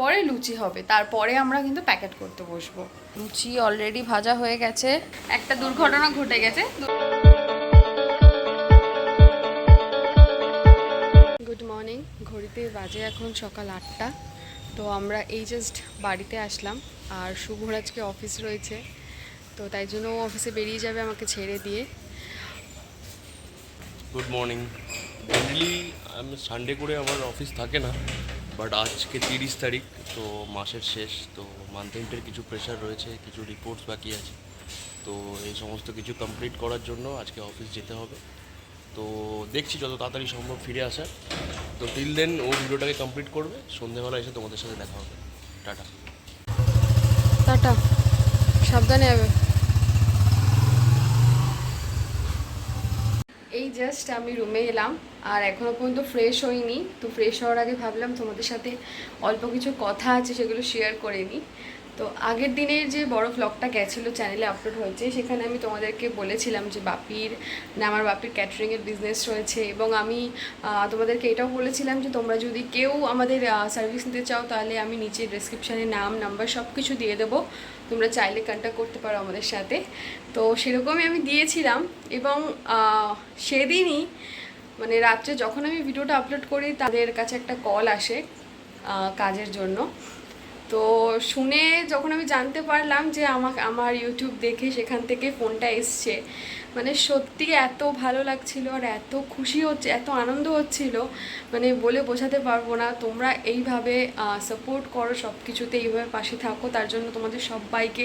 তারপরে লুচি হবে তারপরে আমরা কিন্তু প্যাকেট করতে বসবো। লুচি অলরেডি ভাজা হয়ে গেছে। একটা দুর্ঘটনা ঘটে গেছে। গুড মর্নিং ঘড়িতে বাজে এখন সকাল আটটা। তো আমরা এই জাস্ট বাড়িতে আসলাম আর শুভর আজকে অফিস রয়েছে। তো তাই জন্য ও অফিসে বেরিয়ে যাবে আমাকে ছেড়ে দিয়ে। গুড মর্নিং জেনারেলি আমি সানডে করে আমার অফিস থাকে না। বাট আজকে তিরিশ তারিখ তো মাসের শেষ তো মান্থ এন্ডের কিছু প্রেশার রয়েছে কিছু রিপোর্টস বাকি আছে। তো এই সমস্ত কিছু কমপ্লিট করার জন্য আজকে অফিস যেতে হবে। তো দেখছি যত তাড়াতাড়ি সম্ভব ফিরে আসার। তো টিল দেন ও ভিডিওটাকে কমপ্লিট করবে। সন্ধেবেলা এসে তোমাদের সাথে দেখা হবে। টাটা। টাটা। সাবধানে যাবে। এই জাস্ট আমি রুমে এলাম। আর এখনও পর্যন্ত ফ্রেশ হইনি। তো ফ্রেশ হওয়ার আগে ভাবলাম তোমাদের সাথে অল্প কিছু কথা আছে সেগুলো শেয়ার করে নিই তো আগের দিনের যে বড় ভ্লগটা গেছিল চ্যানেলে আপলোড হয়েছে, সেখানে আমি তোমাদেরকে বলেছিলাম যে বাপির না, আমার বাপির ক্যাটারিংয়ের বিজনেস রয়েছে এবং আমি তোমাদেরকে এটাও বলেছিলাম যে তোমরা যদি কেউ আমাদের সার্ভিস নিতে চাও, তাহলে আমি নিচে ডিসক্রিপশানে নাম নাম্বার সব কিছু দিয়ে দেবো। তোমরা চাইলে কন্ট্যাক্ট করতে পারো আমাদের সাথে। তো সেরকমই আমি দিয়েছিলাম এবং সেদিনই মানে রাত্রে যখন আমি ভিডিওটা আপলোড করি তাদের কাছে একটা কল আসে কাজের জন্য। তো শুনে যখন আমি জানতে পারলাম যে আমাকে, আমার ইউটিউব দেখে সেখান থেকে ফোনটা এসছে মানে সত্যি এত ভালো লাগছিল আর এত খুশি হচ্ছে, এত আনন্দ হচ্ছিল মানে বলে বোঝাতে পারব না। তোমরা এইভাবে সাপোর্ট করো সব কিছুতে এইভাবে পাশে থাকো, তার জন্য তোমাদের সবাইকে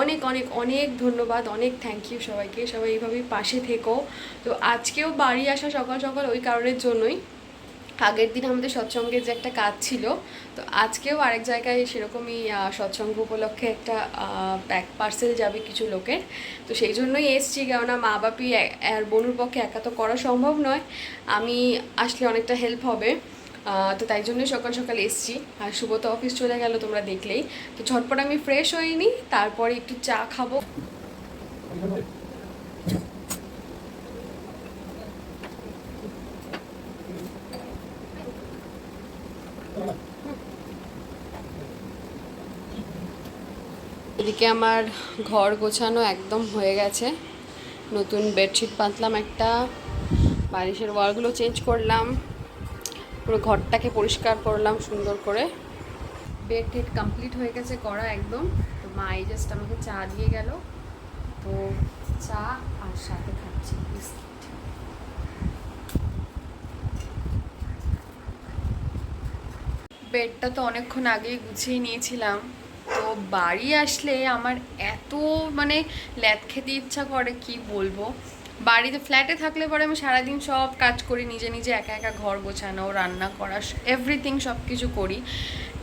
অনেক অনেক অনেক ধন্যবাদ, অনেক থ্যাংক ইউ সবাইকে। সবাই এইভাবেই পাশে থেকো। তো আজকেও বাড়ি আসা সকাল সকাল ওই কারণের জন্যই। আগের দিন আমাদের সৎসঙ্গের যে একটা কাজ ছিল, তো আজকেও আরেক জায়গায় সেরকমই সৎসঙ্গ উপলক্ষে একটা ব্যাক পার্সেল যাবে কিছু লোকের। তো সেই জন্যই এসছি, কেননা মা বাপি আর বনুর পক্ষে একা তো করা সম্ভব নয়। আমি আসলে অনেকটা হেল্প হবে। তো তাই জন্যই সকাল সকাল এসছি। আর শুভ তো অফিস চলে গেল তোমরা দেখলেই। তো ঝটপট আমি ফ্রেশ হইনি তারপরে একটু চা খাব। এদিকে আমার ঘর গোছানো একদম হয়ে গেছে। নতুন বেডশিট পাতলাম একটা, বালিশের ওয়ালগুলো চেঞ্জ করলাম, পুরো ঘরটাকে পরিষ্কার করলাম সুন্দর করে। বেড টেড কমপ্লিট হয়ে গেছে করা একদম। তো মা এই জাস্ট আমাকে চা দিয়ে গেল। তো চা আর সাথে খাচ্ছি বেডটা তো অনেকক্ষণ আগেই গুছিয়ে নিয়েছিলাম। বাড়ি আসলে আমার এত মানে ল্যাদ খেতে ইচ্ছা করে কি বলব? বাড়িতে ফ্ল্যাটে থাকলে পরে আমি সারাদিন সব কাজ করি, নিজে নিজে একা একা ঘর গোছানো, রান্না করা এভরিথিং সব কিছু করি।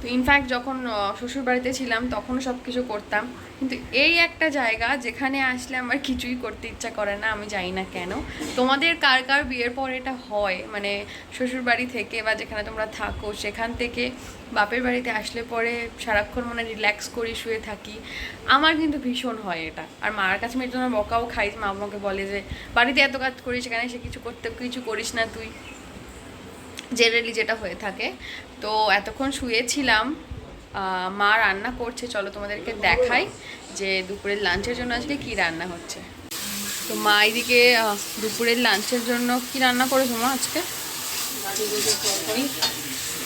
তো ইনফ্যাক্ট যখন শ্বশুর বাড়িতে ছিলাম তখনও সব কিছু করতাম। কিন্তু এই একটা জায়গা যেখানে আসলে আমার কিছুই করতে ইচ্ছা করে না, আমি জানি না কেন। তোমাদের কার কার বিয়ের পর এটা হয়? মানে শ্বশুর বাড়ি থেকে বা যেখানে তোমরা থাকো, সেখান থেকে বাপের বাড়িতে আসলে পরে সারাক্ষণ মানে রিল্যাক্স করি শুয়ে থাকি। আমার কিন্তু ভীষণ হয় এটা। আর মার কাছে আমি জন্য বকাও খাই, মা আমাকে বলে যে বাড়িতে এত কাজ করিস সেখানে সে কিছু করতে, কিছু করিস না তুই। জেনারেলি যেটা হয়ে থাকে। তো এতক্ষণ শুয়েছিলাম মা রান্না করছে, চলো তোমাদেরকে দেখাই যে দুপুরের লাঞ্চের জন্য আজকে কি রান্না হচ্ছে। তো মা এদিকে দুপুরের লাঞ্চের জন্য কি রান্না করেছ মা আজকে?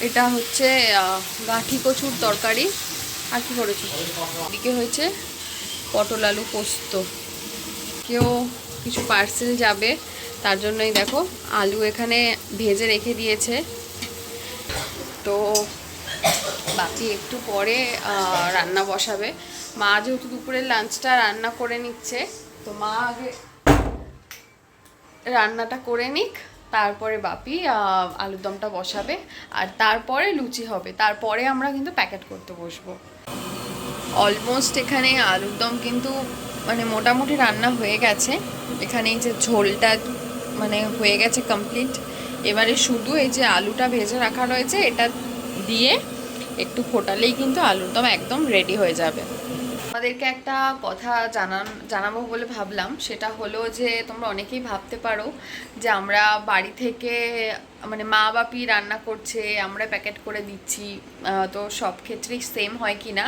এটা হচ্ছে গাঁঠি কচুর তরকারি। আর কি করেছ? এদিকে হয়েছে পটল আলু পোস্ত। কেউ কিছু পার্সেল যাবে। তার জন্যই দেখো, আলু এখানে ভেজে রেখে দিয়েছে। তো বাকি একটু পরে রান্না বসাবে। মা যেহেতু দুপুরের লাঞ্চটা রান্না করে নিচ্ছে, তো মা আগে রান্নাটা করে নিক, তারপরে বাপি আলুর দমটা বসাবে, আর তারপরে লুচি হবে। তারপরে আমরা কিন্তু প্যাকেট করতে বসবো। অলমোস্ট এখানে আলুর দম কিন্তু মানে মোটামুটি রান্না হয়ে গেছে। এখানে এই যে ঝোলটা মানে হয়ে গেছে কমপ্লিট এবারে শুধু এই যে আলুটা ভেজে রাখা রয়েছে, এটা দিয়ে একটু ফোটালেই কিন্তু আলুর দম একদম রেডি হয়ে যাবে। আমাদেরকে একটা কথা জানান, জানাব বলে ভাবলাম। সেটা হলো যে, তোমরা অনেকেই ভাবতে পারো যে, আমরা বাড়ি থেকে মানে মা বাপি রান্না করছে, আমরা প্যাকেট করে দিচ্ছি তো সব ক্ষেত্রেই সেম হয় কি না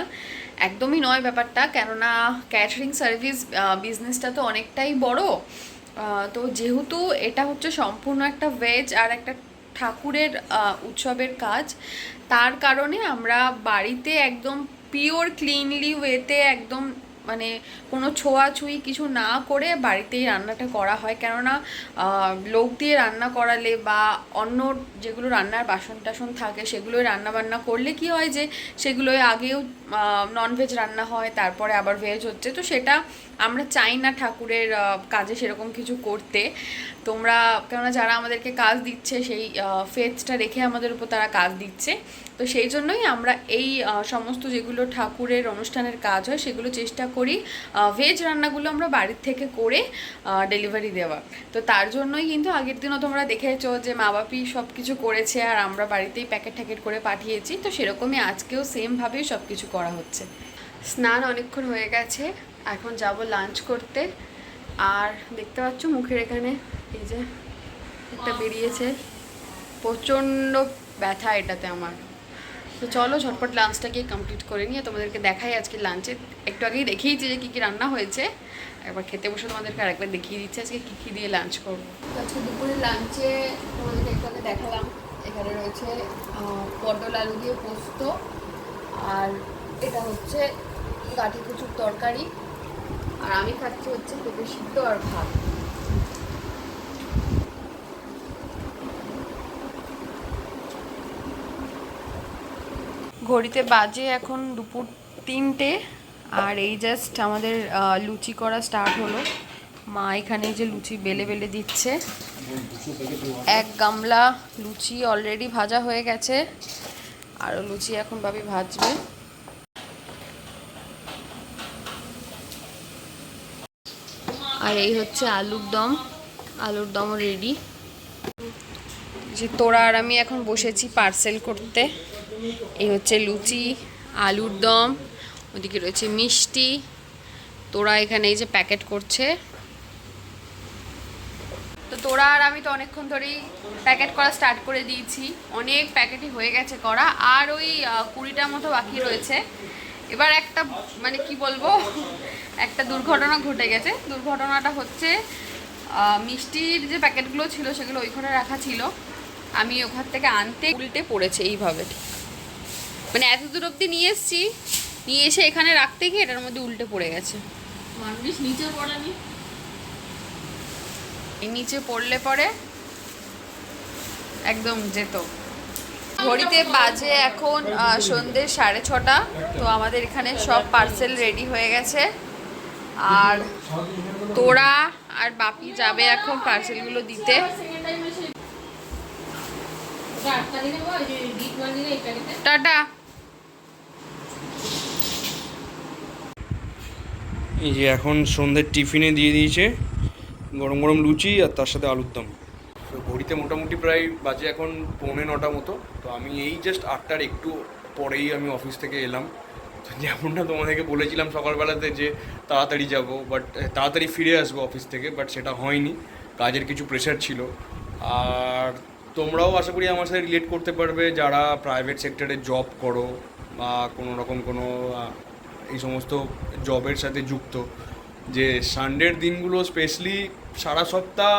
একদমই নয় ব্যাপারটা। কেননা ক্যাটারিং সার্ভিস বিজনেসটা তো অনেকটাই বড়। তো যেহেতু এটা হচ্ছে সম্পূর্ণ একটা ভেজ আর একটা ঠাকুরের উৎসবের কাজ, তার কারণে আমরা বাড়িতে একদম পিওর ক্লিনলি ওয়েতে একদম মানে কোনো ছোঁয়াছুঁই কিছু না করে বাড়িতেই রান্নাটা করা হয়। কেননা লোক দিয়ে রান্না করালে বা অন্য যেগুলো রান্নার বাসন টাসন থাকে, সেগুলোই রান্না বান্না করলে কি হয় যে, সেগুলোই আগেও ননভেজ রান্না হয়, তারপরে আবার ভেজ হচ্ছে। তো সেটা আমরা চাই না ঠাকুরের কাজে সেরকম কিছু করতে। তোমরা, কেননা যারা আমাদেরকে কাজ দিচ্ছে, সেই ফেথটা রেখে আমাদের উপর তারা কাজ দিচ্ছে। তো সেই জন্যই আমরা এই সমস্ত যেগুলো ঠাকুরের অনুষ্ঠানের কাজ হয়, সেগুলো চেষ্টা করি ভেজ রান্নাগুলো আমরা বাড়ির থেকে করে ডেলিভারি দেওয়ার তো তার জন্যই কিন্তু আগের দিনও তোমরা দেখেছ যে মা বাপি সব কিছু করেছে, আর আমরা বাড়িতেই প্যাকেট ট্যাকেট করে পাঠিয়েছি। তো সেরকমই আজকেও সেমভাবেই সব কিছু করা হচ্ছে। স্নান অনেকক্ষণ হয়ে গেছে এখন যাব লাঞ্চ করতে। আর দেখতে পাচ্ছ মুখের এখানে এই যে একটা বেরিয়েছে। প্রচণ্ড ব্যথা এটাতে আমার। তো চলো ঝটপট লাঞ্চটাকে কমপ্লিট করে নিয়ে তোমাদেরকে দেখাই আজকে লাঞ্চে একটু আগেই দেখিয়েছি যে কী কী রান্না হয়েছে। একবার খেতে বসে তোমাদেরকে আরেকবার দেখিয়ে দিচ্ছি আজকে কী কী দিয়ে লাঞ্চ করব। আজকে দুপুরে লাঞ্চে তোমাদেরকে একটু আগে দেখালাম। এখানে রয়েছে পটল আলু দিয়ে পোস্ত। আর এটা হচ্ছে কাঠি কুচুর তরকারি। আর আমি খাচ্ছি হচ্ছে পেঁপে সিদ্ধ আর ভাত। ঘড়িতে বাজে এখন দুপুর তিনটে, আর এই জাস্ট আমাদের লুচি করা স্টার্ট হলো। মা এখানে যে লুচি বেলে বেলে দিচ্ছে। এক গামলা লুচি অলরেডি ভাজা হয়ে গেছে। আরও লুচি এখন ভাবি ভাজবে। আর এই হচ্ছে আলুর দম। আলুর দমও রেডি যে তোরা আর আমি এখন বসেছি পার্সেল করতে। এই হচ্ছে লুচি, আলুর দম, ওদিকে রয়েছে মিষ্টি। তোরা এখানে এই যে প্যাকেট করছে। তো তোরা আর আমি তো অনেকক্ষণ ধরেই প্যাকেট করা স্টার্ট করে দিয়েছি। অনেক প্যাকেটই হয়ে গেছে করা। আর ওই কুড়িটার মতো বাকি রয়েছে। এবার একটা মানে কি বলব? একটা দুর্ঘটনা ঘটে গেছে। দুর্ঘটনাটা হচ্ছে মিষ্টির যে প্যাকেটগুলো ছিল সেগুলো ওই ঘরে রাখা ছিল। আমি ওখান থেকে আনতে উল্টে পড়েছে এইভাবে। মানে এত দূর অব্দি নিয়ে এসেছি নিয়ে এসে এখানে রাখতে গিয়ে এটার মধ্যে উল্টে পড়ে গেছে। মানুষ নিচে পড়েনি নিচে পড়লে পরে একদম যেত। ঘড়িতে বাজে এখন সন্ধ্যে সাড়ে ছটা। তো আমাদের এখানে সব পার্সেল রেডি হয়ে গেছে। আর তোরা আর বাপি যাবে এখন পার্সেলগুলো দিতে। টাটা। এই যে এখন সন্ধ্যের টিফিনে দিয়ে দিয়েছে গরম গরম লুচি আর তার সাথে আলুর দম। তো ঘড়িতে মোটামুটি প্রায় বাজে এখন পৌনে নটা মতো। তো আমি এই জাস্ট আটটার একটু পরেই আমি অফিস থেকে এলাম। যেমনটা তোমাদেরকে বলেছিলাম সকালবেলাতে যে তাড়াতাড়ি যাব বাট তাড়াতাড়ি ফিরে আসব অফিস থেকে বাট সেটা হয়নি। কাজের কিছু প্রেশার ছিল। আর তোমরাও আশা করি আমার সাথে রিলেট করতে পারবে, যারা প্রাইভেট সেক্টরে জব করো বা কোনো রকম কোনো এই সমস্ত জবের সাথে যুক্ত, যে সানডের দিনগুলো স্পেশালি সারা সপ্তাহ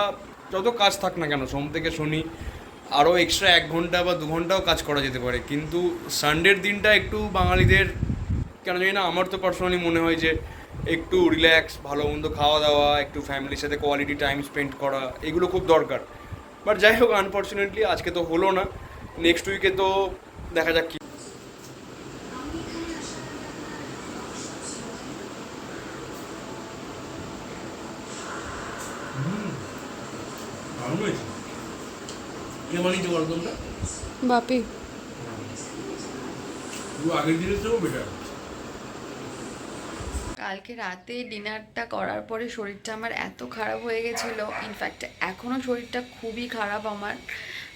যত কাজ থাক না কেন, সোম থেকে শনি, আরও এক্সট্রা এক ঘণ্টা বা দু ঘন্টাও কাজ করা যেতে পারে। কিন্তু সানডের দিনটা একটু বাঙালিদের কেন জানি না আমার তো পার্সোনালি মনে হয় যে একটু রিল্যাক্স ভালো মন্দ খাওয়া দাওয়া একটু ফ্যামিলির সাথে কোয়ালিটি টাইম স্পেন্ড করা এগুলো খুব দরকার। বাট যাই হোক আনফর্চুনেটলি আজকে তো হলো না। নেক্সট উইকে তো দেখা যাক কি বাপি। আগের দিনের চেয়েও বেটার কালকে রাতে ডিনারটা করার পরে শরীরটা আমার এত খারাপ হয়ে গেছিল। ইনফ্যাক্ট এখনও শরীরটা খুবই খারাপ আমার।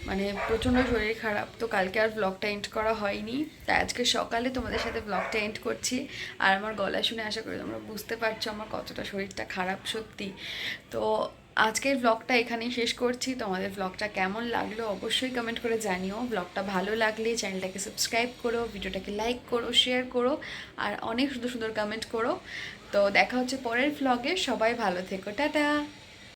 মানে প্রচণ্ড শরীর খারাপ। তো কালকে আর ব্লগটা এন্ড করা হয়নি। তাই আজকে সকালে তোমাদের সাথে ব্লগটা এন্ড করছি। আর আমার গলা শুনে আশা করি তোমরা বুঝতে পারছ আমার কতটা শরীরটা খারাপ সত্যি। তো আজকের ব্লগটা এখানেই শেষ করছি। তোমাদের ব্লগটা কেমন লাগল অবশ্যই কমেন্ট করে জানিও। ব্লগটা ভালো লাগলে চ্যানেলটাকে সাবস্ক্রাইব করো ভিডিওটাকে লাইক করো শেয়ার করো, আর অনেক সুন্দর সুন্দর কমেন্ট করো। তো দেখা হচ্ছে পরের ব্লগে সবাই ভালো থেকো। টাটা!